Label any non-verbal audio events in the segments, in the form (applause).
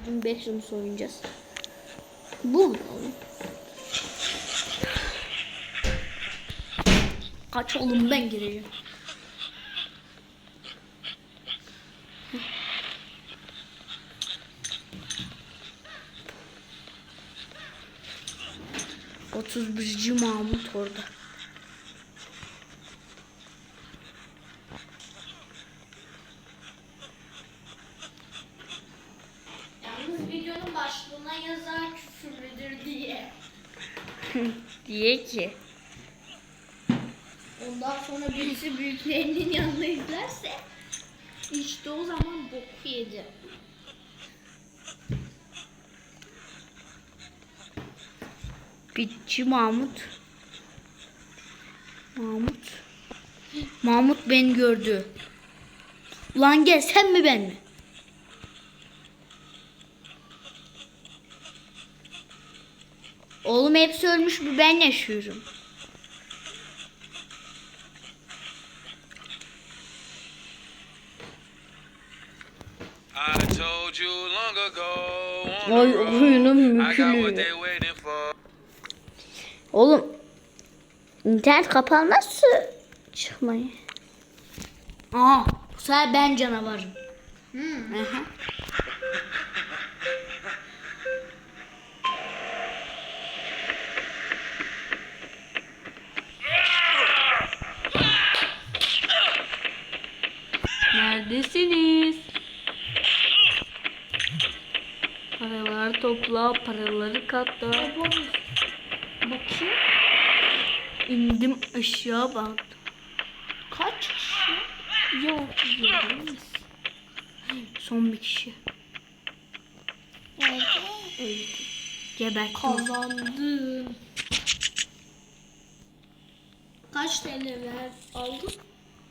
Bugün 5 yıl oynayacağız. Bu mu oğlum? Kaç oğlum ben gireceğim. Otuz birinci Mahmut orada. Ki. Ondan sonra birisi büyüklerinin yanında izlerse işte o zaman boku yedi. Bitçi Mahmut. Mahmut. Mahmut beni gördü. Ulan gel sen mi ben mi? Oğlum hepsi ölmüş bir ben yaşıyorum. Road, oyunum mükülüyor. Oğlum internet kapanmazsa çıkmayı. Aa bu sefer ben canavarım. Hmm. Aha. Paraları katla. Bakayım. İndim aşağı baktım. Kaç kişi? Yok. Son bir kişi. Evet. Öldü. Kazandım. Kaç TL ver aldın?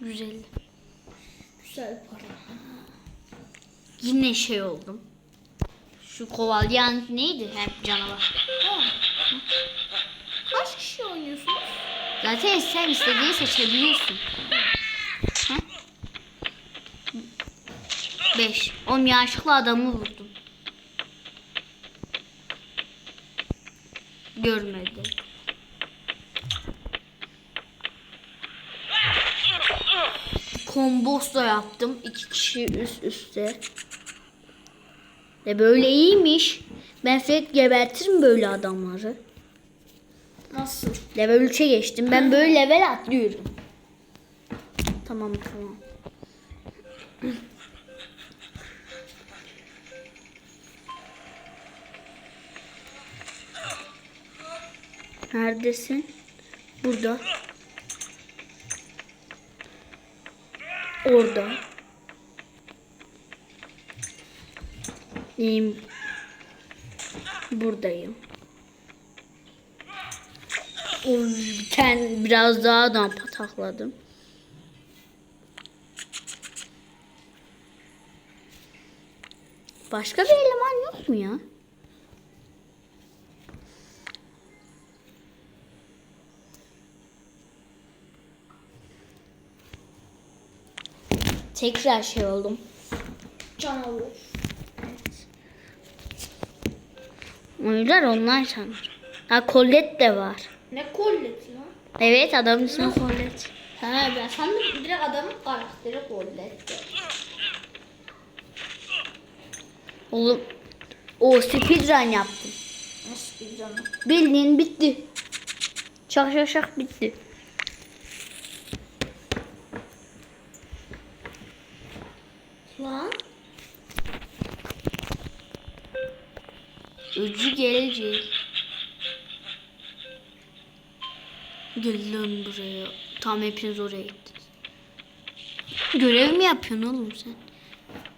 150. Güzel para. Yine şey oldum. Şu kovalayan neydi? Hep canavar. Ha. Kaç kişi oynuyorsunuz? Zaten sen istediğini seçebiliyorsun. Ha? Beş. On yaşlı adamı vurdum. Görmedi. Kombos da yaptım. iki kişi üst üste. De böyle iyiymiş. Ben sürekli gebertirim böyle adamları. Nasıl? Level 3'e geçtim. Ben böyle level atlıyorum. Tamam tamam. Neredesin? Burada. Orada. İyiyim. Buradayım. Tane biraz daha adam patakladım. Başka bir eleman yok mu ya? Tekrar şey oldum. Canavar. Oyunlar onlar sanırım. Ha Colette de var. Ne kolleti lan? Evet adamın ismi Colette. Ha ben sandım direkt adamın karakteri kolletti. Oğlum o speedrun yaptım. Nasıl canım? Bildiğin bitti. Şak şak şak bitti. Gel lan buraya. Tam hepiniz oraya gittiniz. Görev mi yapıyorsun oğlum sen?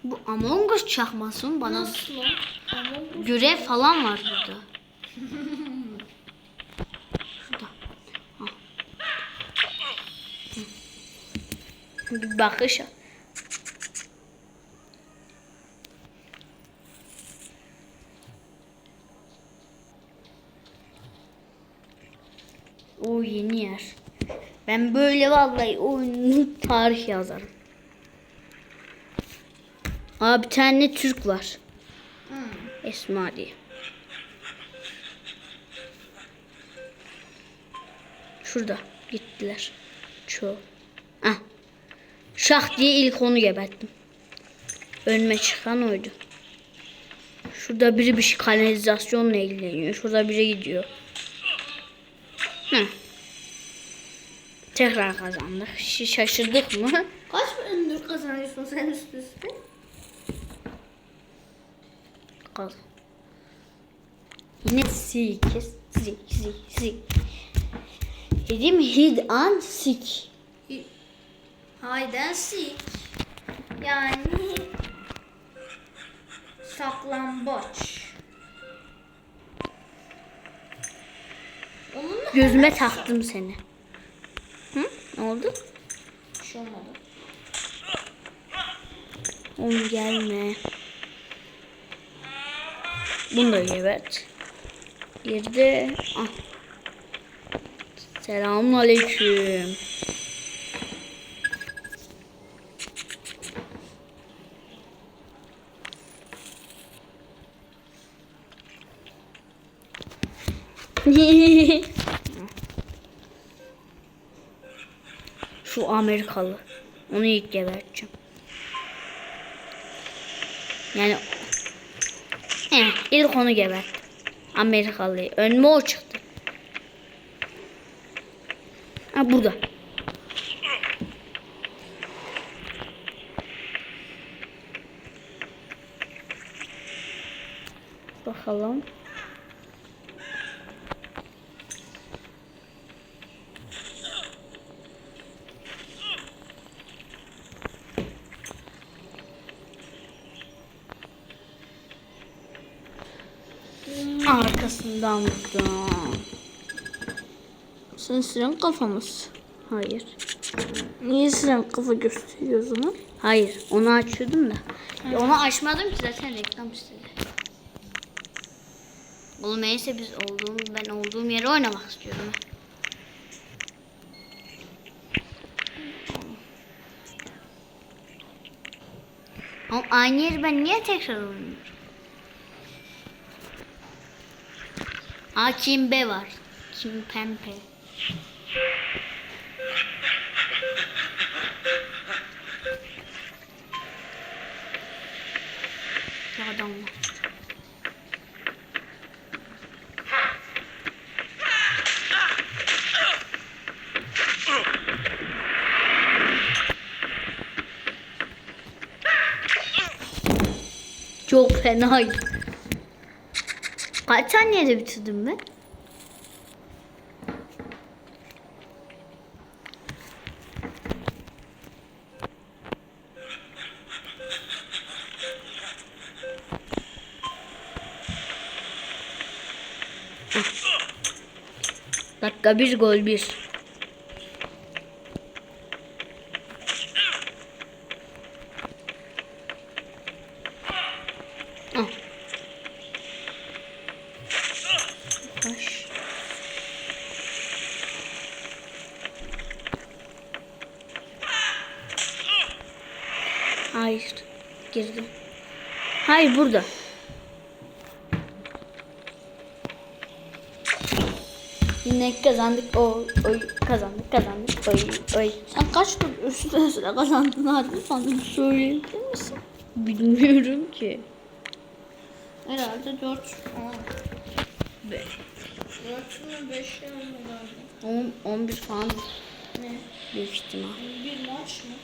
Bu Among Us çakması mı bana? Nasıl Görev falan var burada. Şurada. Al. Hı. Bir bakış yeni yer. Ben böyle vallahi oyunu tarih yazarım. Aa bir tane Türk var. Hmm. Esma diye. Şurada gittiler. Çoğu. Ah. Şah diye ilk onu geberttim. Önüme çıkan oydu. Şurada biri bir şey kanalizasyonla ilgileniyor. Şurada biri gidiyor. Hı. Tekrar kazandık. Ş- Şaşırdık mı? Kaç bölümdür kazanıyorsun sen üst üste? Kaz. Yine sekiz. Zik zik zik. Dedim hid an sik. And seek. Yani saklambaç. Gözüme taktım seni. Ne oldu? bir şey olmadı. Oğlum gelme. Bunu da gebert. Bir de ah. Selamun aleyküm. (laughs) Şu Amerikalı. Onu ilk geberteceğim. Yani He, ilk onu geberttim. Amerikalıyı. Önüme o çıktı. Ha burada. Bakalım. Vurdum. Sen siren kafamız. Hayır. Niye siren kafa gösteriyor o zaman? Hayır. Onu açıyordum da. Ya onu açmadım ki zaten reklam istedi. Oğlum neyse biz olduğum ben olduğum yere oynamak istiyorum. Ama aynı yeri ben niye tekrar oynuyorum? Aa Kimbe var. Kim Pempe. Var. Çok fenaydı. Kaç saniyede bitirdim ben? Dakika bir gol bir. Hayır. Girdim. Hayır burada. Yine kazandık. O, oy kazandık kazandık. Oy oy. Sen kaç tur üst üste kazandın harbi sanırım söyleyebilir misin? Bilmiyorum ki. Herhalde 4 falan. 5. 4 mü 5 mi 10, 11 falan Ne? büyük ihtimal. Bir maç mı?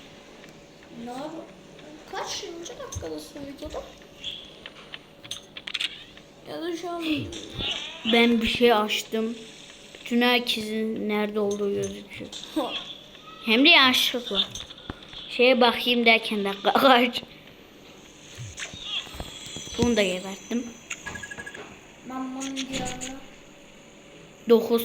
Ne var? Kaç yılınca dakikadasın videoda? Ya da şu an Ben bir şey açtım. Bütün herkesin nerede olduğu gözüküyor. Hem de yanlışlıkla. Şeye bakayım derken de kaç. Bunu da geberttim. Mammanın diyarına 9.